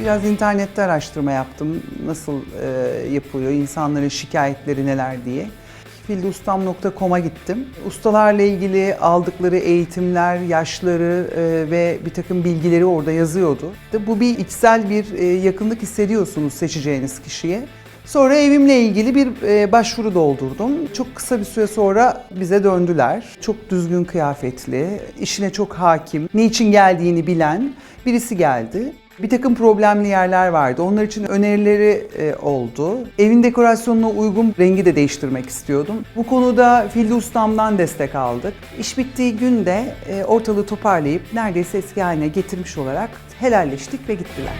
Biraz internette araştırma yaptım. Nasıl e, yapılıyor, insanların şikayetleri neler diye. Fildustam.com'a gittim. Ustalarla ilgili aldıkları eğitimler, yaşları e, ve bir takım bilgileri orada yazıyordu. Bu bir içsel bir e, yakınlık hissediyorsunuz seçeceğiniz kişiye. Sonra evimle ilgili bir e, başvuru doldurdum. Çok kısa bir süre sonra bize döndüler. Çok düzgün kıyafetli, işine çok hakim, ne için geldiğini bilen birisi geldi. Bir takım problemli yerler vardı. Onlar için önerileri e, oldu. Evin dekorasyonuna uygun rengi de değiştirmek istiyordum. Bu konuda Fildi Ustam'dan destek aldık. İş bittiği günde e, ortalığı toparlayıp neredeyse eski haline getirmiş olarak helalleştik ve gittiler.